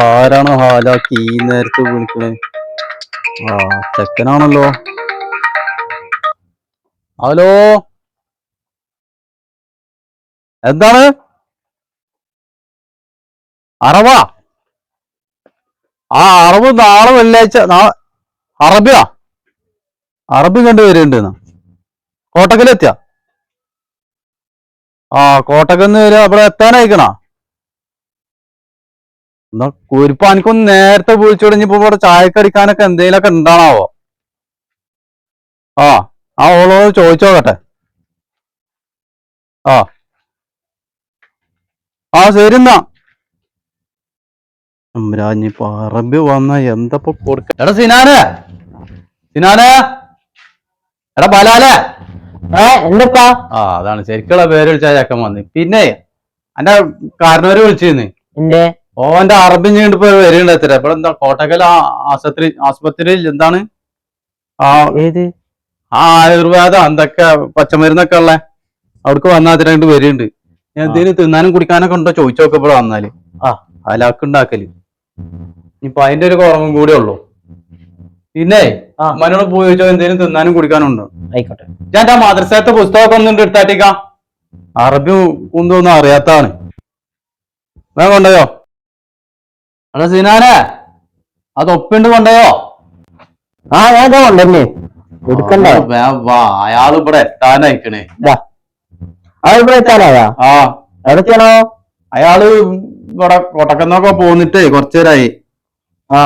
ആരാണ് ഹാലാക്കി ഈ നേരത്തെ വിളിക്കണേ? ആ ചെക്കനാണല്ലോ. ഹലോ? എന്താണ്? അറബാ ആ അറബ് നാളെ വെള്ളിയാഴ്ച നാളെ അറബിയാ? അറബി കണ്ടു വരുന്നുണ്ട് കോട്ടക്കലെത്തിയ? ആ കോട്ടക്കന്ന് വരിക അവിടെ എത്താനായിക്കണ? എന്നാ കുരിപ്പ് എനിക്കൊന്ന് നേരത്തെ വിളിച്ചു തുടങ്ങിയപ്പോ ഇവിടെ ചായക്കടിക്കാനൊക്കെ എന്തെങ്കിലുമൊക്കെ ഉണ്ടാണാവോ ആ ആ ഓളോ ചോദിച്ചോക്കട്ടെ ആ. ആ ശരി എന്നാ. അമ്രാഞ്ഞിപ്പോ വന്ന എന്തപ്പോ കൊടുക്ക എടാ സിനാനെ. സിനാനെ. എടാ ബലാലെ. ഏ എന്തപ്പാ? ആ അതാണ്. ശരിക്കുള്ള പേര് വിളിച്ചാൽ ചക്കൻ വന്ന്. പിന്നെ എന്റെ കാരണവര് വിളിച്ചിരുന്നു. എന്റെ ഓന്റെ അറബി നീണ്ട് ഇപ്പൊ വരുന്നുണ്ട് എത്ര ഇവിടെ എന്താ കോട്ടക്കൽ ആശുപത്രി ആശുപത്രിയിൽ എന്താണ്? ആ ഏത്? ആ ആയുർവേദം എന്തൊക്കെ പച്ചമരുന്നൊക്കെ ഉള്ള. അവിടക്ക് വന്നാൽ അതിനായിട്ട് വരുന്നുണ്ട് ഞാൻ എന്തെങ്കിലും തിന്നാനും കുടിക്കാനൊക്കെ ഉണ്ടോ? ചോദിച്ചോക്കെ നോക്കപ്പോൾ വന്നാൽ. ആ. അലാക്കുണ്ടാക്കൽ ഇനിയിപ്പൊ അതിന്റെ ഒരു കുറവും കൂടെ ഉള്ളൂ. പിന്നെ ആ. മനോട് പോയി ചോദിച്ചോ എന്തെങ്കിലും തിന്നാനും കുടിക്കാനും ഉണ്ടോ ആയിക്കോട്ടെ. ഞാൻ ആ മദ്രസത്തെ പുസ്തകമൊക്കെ ഒന്നും എടുത്താട്ടിക്കാം അറബി കുന്തൊന്നും അറിയാത്താണ്. ഞാൻ കൊണ്ടയോ അല്ല സിനാനെ. അത് ഒപ്പിണ്ട് കൊണ്ടയോ ആ ഞാൻ കൊണ്ടല്ലേ എടുക്കണ്ടേ? വാ അയാൾ ഇവിടെ എത്താനായിക്കണേ. അത് ഇവിടെ എത്താനായാ? ആ. എവിടെയാണോ അയാൾ ഇവിടെ കൊട്ടക്കുന്നൊക്കെ പോന്നിട്ടേ കുറച്ചേരായി ആ.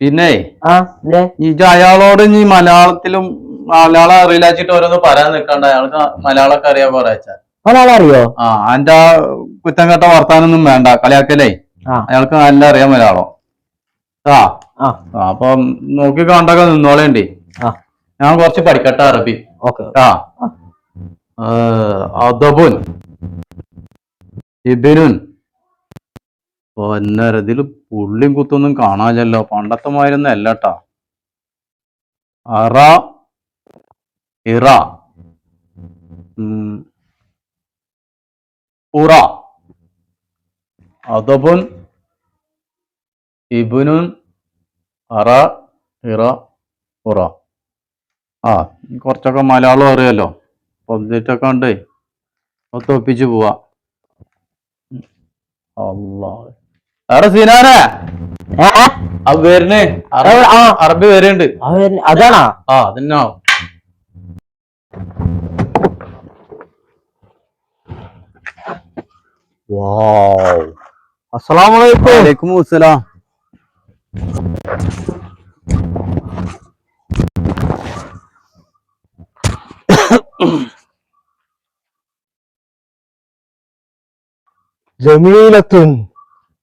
പിന്നെ ഇജ് അയാളോട് ഇനി മലയാളത്തിലും മലയാളം അറിയില്ലാച്ചിട്ട് ഓരോന്ന് പറയാൻ നിൽക്കണ്ട. അയാൾക്ക് മലയാളമൊക്കെ അറിയാ മലയാളം അറിയോ? ആ അന്റെ കുറ്റം കേട്ട വർത്താനൊന്നും വേണ്ട. കളിയാക്കലേ. അയാൾക്ക് നല്ല അറിയാം മലയാളം. ആ. അപ്പൊ നോക്കി കണ്ടൊക്കെ നിന്നോളേണ്ടി. ഞാൻ കുറച്ച് പഠിക്കട്ടെ അറബി. ഓക്കെ. ആ. അദബുൻ. ഇബിനുൻ. പൊന്നരതിൽ പുള്ളിയും കുത്തൊന്നും കാണാനില്ലല്ലോ. പണ്ടത്തെ മാതിരൊന്നും അല്ലട്ടാ. അറ ഇറ. ഉറ. അദബുൻ ഇബുനുൻ അറ ഇറ ഉറ. ആ കുറച്ചൊക്കെ മലയാളം അറിയാലോ. പൊന്നിട്ടൊക്കെ ഉണ്ട് ഒത്തൊപ്പിച്ച് പോവാ. അല്ലാ എടാ സീനാനെ അത് വരുന്നേ. അറബി വരുന്നുണ്ട് അതാണാ? ആ അതന്നെ അസ്സലാമലൈക്കും വലൈക്കും അസ്സലാം ജമീലത്തുൻ.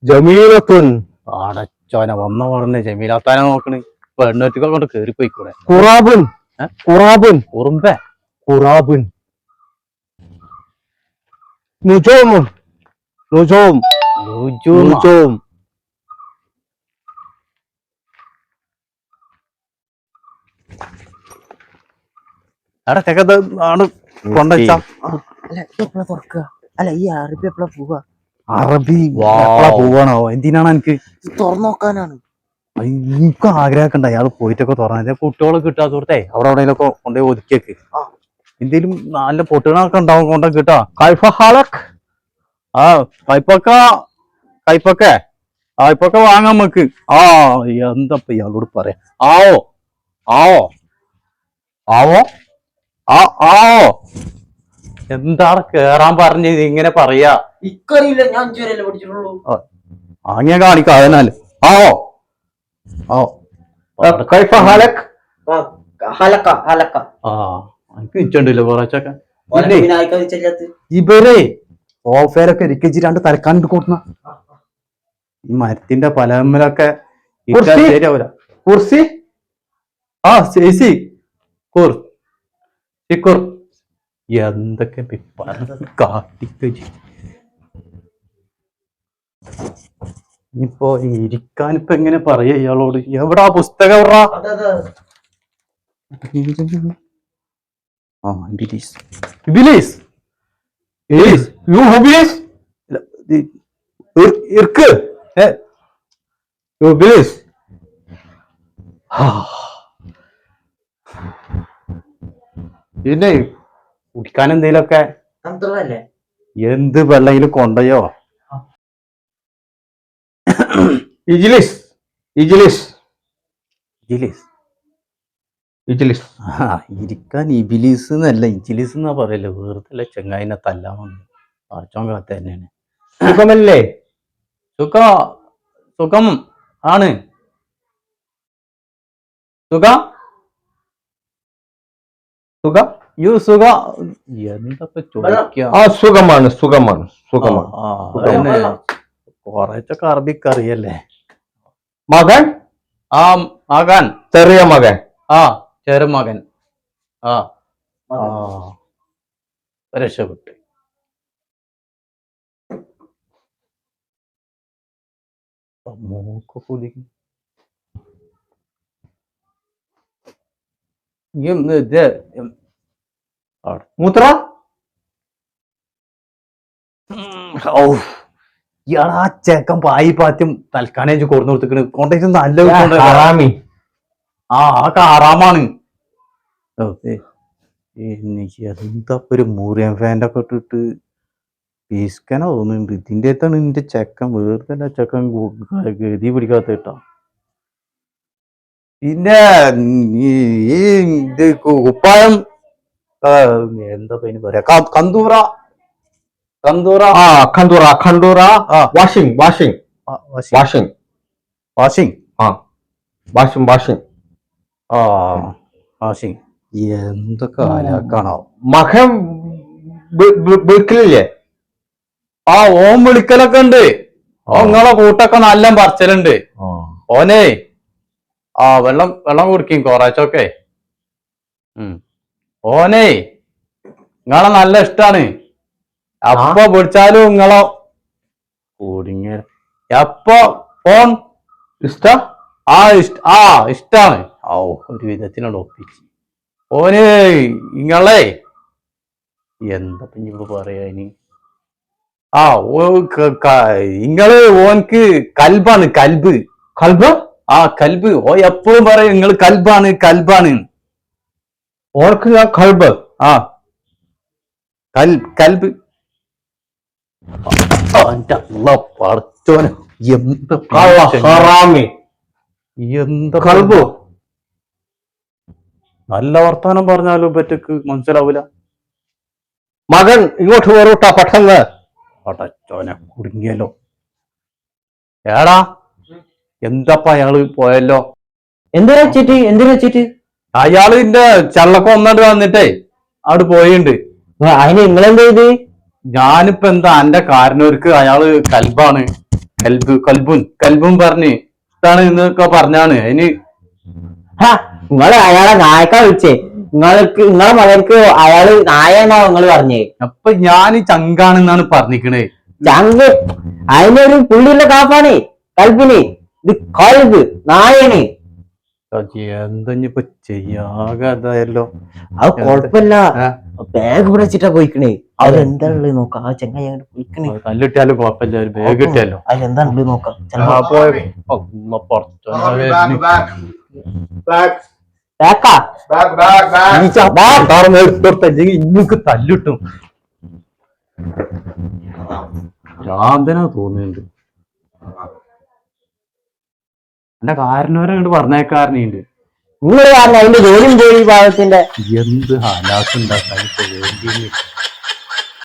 ജമീലത്തുൻ. അടച്ചോനെ വന്ന പറഞ്ഞ ജമീലാത്താനെ നോക്കണ്. പെണ്ണൊറ്റൊക്കെ കൊണ്ട് കേറിപ്പോയിക്കൂടെ? കുറാബുൻ കുറാബുൻ കുറുമ്പ കുറാബുൻ നുജോം. നുജോം. ആണ് കൊണ്ടുവച്ചാ അല്ല ഇത് എപ്പോഴാ തുറക്കുക? അല്ല ഈ അറിപ്പ് എപ്പോഴാ പോവുക? അറബി പോവാണോ? എന്തിനാണ് എനിക്ക് തുറന്നു നോക്കാനാണ് എനിക്ക് ആഗ്രഹമൊക്കെ അയാൾ പോയിട്ടൊക്കെ തുറന്നത് കുട്ടികളെ കിട്ടാത്ത സുഹൃത്തേ. അവിടെ എവിടെയെങ്കിലൊക്കെ കൊണ്ടുപോയി ഒതുക്കിയേക്ക്. ആ. എന്തേലും നല്ല പൊട്ടുകളൊക്കെ ഉണ്ടാവും കൊണ്ട കിട്ടാ. കൈഫ ഹാളക് ആ കൈപ്പൊക്ക കൈപ്പൊക്കെ. ഇപ്പൊക്കെ വാങ്ങാൻ നമുക്ക് ആ എന്താ ഇയാളോട് പറയാ? ആവോ? ആവോ? ആവോ? ആ ആവോ? എന്താണ് കേറാൻ പറഞ്ഞത്? ഇങ്ങനെ പറയാ. ഇക്കറിയില്ല ഞാൻ അഞ്ചുവരല്ലേ പഠിച്ചിട്ടുള്ളൂ. ആങ്ങിയ കാണിക്ക അതിനാൽ ആവോ ഓ. കൈഫ ഹാലക്. ഹലക്ക ഹലക്ക. ആ എനിക്ക് നിച്ചുണ്ടല്ലോ ചെല്ലാത്ത ഇവരെ സോഫയിലൊക്കെ ഇരിക്കച്ചി രണ്ട് തലക്കാണ്ട് കൊടുക്കുന്ന ഈ മരത്തിന്റെ പലമ്മലൊക്കെ കുർസി? ആ ചേച്ചി. കുർ. എന്തൊക്കെ കാട്ടിക്കച്ചി ഇനിയിപ്പോ ഇരിക്കാനിപ്പോ എങ്ങനെ പറയാ ഇയാളോട്? എവിടാ പുസ്തകം എവിടാ? ആ ഇർക്ക്? You Iblis. പിന്നെ കുടിക്കാൻ എന്തേലൊക്കെ തണുത്തുള്ളതല്ലേ എന്ത് വെള്ളയിൽ കൊണ്ടയോ ഇജിലിസ് ഇജിലിസ്. ഇജിലിസ്. ഇജിലിസ്. ആ ഇരിക്കാൻ ഇബിലിസ് എന്നല്ല ഇജിലീസ് എന്നാ പറയല്ലേ വെറുതെ ചെങ്ങായിനെ തല്ലാമെന്ന് പാച്ചോൻ കാത്ത തന്നെയാണ്. സുഖമല്ലേ? സുഖ. സുഖം ആണ്. സുഖ? സുഖ? യു സുഖ. എന്താ ചോദിക്കുക ആ സുഖമാണ് സുഖമാണ് സുഖമാണ്. കുറച്ചൊക്കെ അറബിക്ക് അറിയല്ലേ? മകൻ? ആ മകൻ. ചെറിയ മകൻ. ആ ചെറുമകൻ ആ. രക്ഷപ്പെട്ടു. മൂക്ക് കുതിക്കും ഈ മൂത്ര? ഔ. ഇയാൾ ആ ചെക്കൻ പായി പാത്യം തൽക്കാനേജ് കൊടുന്നു കൊടുത്തിക്കണ്. കോണ്ടാക്ട് നല്ല. ഹറാമി. ആ ആ കാറാമാണ് എനിക്ക് എന്താ ഒരു മൂറിയൻ ഫാന്റെ ഒക്കെ ഇട്ടിട്ട് പീസ്കനോ തോന്നുന്നുണ്ട്. ഇതിന്റെ അടുത്താണ് നിന്റെ ചെക്കൻ വെറുതെ അല്ല ചെക്കൻ ഗതി പിടിക്കാത്ത കേട്ടോ. പിന്നെ ഈ ഉപ്പായം കുപ്പായം. എന്താ പേര് പറയാ? കന്തൂറ. കന്തൂറ ആ ഖണ്ടൂറ ആ. വാഷിംഗ് വാഷിംഗ് ആ, വാഷിംഗ് വാഷിംഗ് ആ വാഷിംഗ് വാഷിംഗ് ആ വാഷിംഗ് എന്തൊക്കെ കാണാം മകൻ വിളിക്കലില്ലേ? ആ ഓൻ വിളിക്കലൊക്കെ ഉണ്ട്. ഓ നിങ്ങളെ കൂട്ടൊക്കെ നല്ല പറിച്ചലുണ്ട്. ഓനെ. ആ വെള്ളം വെള്ളം കുടിക്കും കൊറേച്ചൊക്കെ. ഉം. ഓനെ. നിങ്ങളെ നല്ല ഇഷ്ടാണ്. അപ്പൊ പിടിച്ചാലും നിങ്ങളോ? കുടുങ്ങിയ. എപ്പോ ഫോൺ ഇഷ്ട? ആ ഇഷ്ട ആ ഇഷ്ടാണ്. ഓ ഒരു വിധത്തിനോട് ഒപ്പിച്ച്. ഓന് ഇങ്ങളെ. എന്താ ഇപ്പൊ പറയാ ഇനി? ആ ഓ നിങ്ങൾ ഓൻക്ക് കൽബാണ് കൽബ്. കൽബ്? ആ കൽബ്. ഓ എപ്പോഴും പറയും നിങ്ങൾ കൽബാണ് കൽബാണ്. ഓർക്ക് കൽബ്. ആ. കൽ കൽബ്. അള്ളാ പടച്ചോനെ എന്ത് എന്താ കൽബ്. നല്ല വർത്താനം പറഞ്ഞാലും പറ്റക്ക് മനസ്സിലാവൂല. മകൻ ഇങ്ങോട്ട് വേറൂട്ടാ പെട്ടെന്ന്. പടച്ചോനെ കുടുങ്ങിയല്ലോ. ഏടാ എന്താപ്പ അയാൾ പോയല്ലോ? എന്തിനാ ചേറ്റി എന്തിനാ ചേറ്റി അയാൾ ഇന്റെ ചള്ളക്കൊന്നാണ്ട് വന്നിട്ടേ അവിടെ പോയിണ്ട്. അതിന് നിങ്ങളെന്താ ചെയ്ത്? ഞാനിപ്പോ എന്താ എന്റെ കാരണവർക്ക് അയാൾ കൽബാണ്. കൽബ് കൽബുൻ കൽബും പറഞ്ഞ് ഇതാണ് എന്നൊക്കെ പറഞ്ഞാണ്. അതിന് നിങ്ങൾ അയാളെ നായക്ക വിളിച്ചേ. നിങ്ങൾക്ക് നിങ്ങളെ മകൾക്ക് അയാൾ നായ എന്നാ നിങ്ങൾ പറഞ്ഞേ? അപ്പൊ ഞാൻ ചങ്കാണെന്നാണ് പറഞ്ഞിക്കണേ. ചങ്ക് അതിനൊരു പുള്ളിയുള്ള കാപ്പാണ്. കൽബിന് ഇത് കൽബ് നായന് എന്തിപ്പോ ചെയ്യാകെ അതായല്ലോ അത് കുഴപ്പമില്ല. ഏ? ബാഗ് ഇവിടെ വെച്ചിട്ടാ പോയിക്കണേ. അതിലെന്താ ഉള്ളത് നോക്കാം. ആ ചെങ്ങായി അങ്ങോട്ട് പോയിക്കണേ. തല്ലിട്ടാലും കുഴപ്പമില്ല ഒരു ബാഗ് നോക്കാം. ഇങ്ങക്ക് തല്ലിട്ടും. ഭ്രാന്തനാ തോന്നുന്നുണ്ട്. എന്റെ കാരണവരെ അങ്ങോട്ട് പറഞ്ഞേക്കാരനുണ്ട് നിങ്ങൾ കാരണം അതിന്റെ ജോലിയും ജോലി ഭാഗത്തിന്റെ എന്ത് ഹാലാസ് ഉണ്ടാക്കാൻ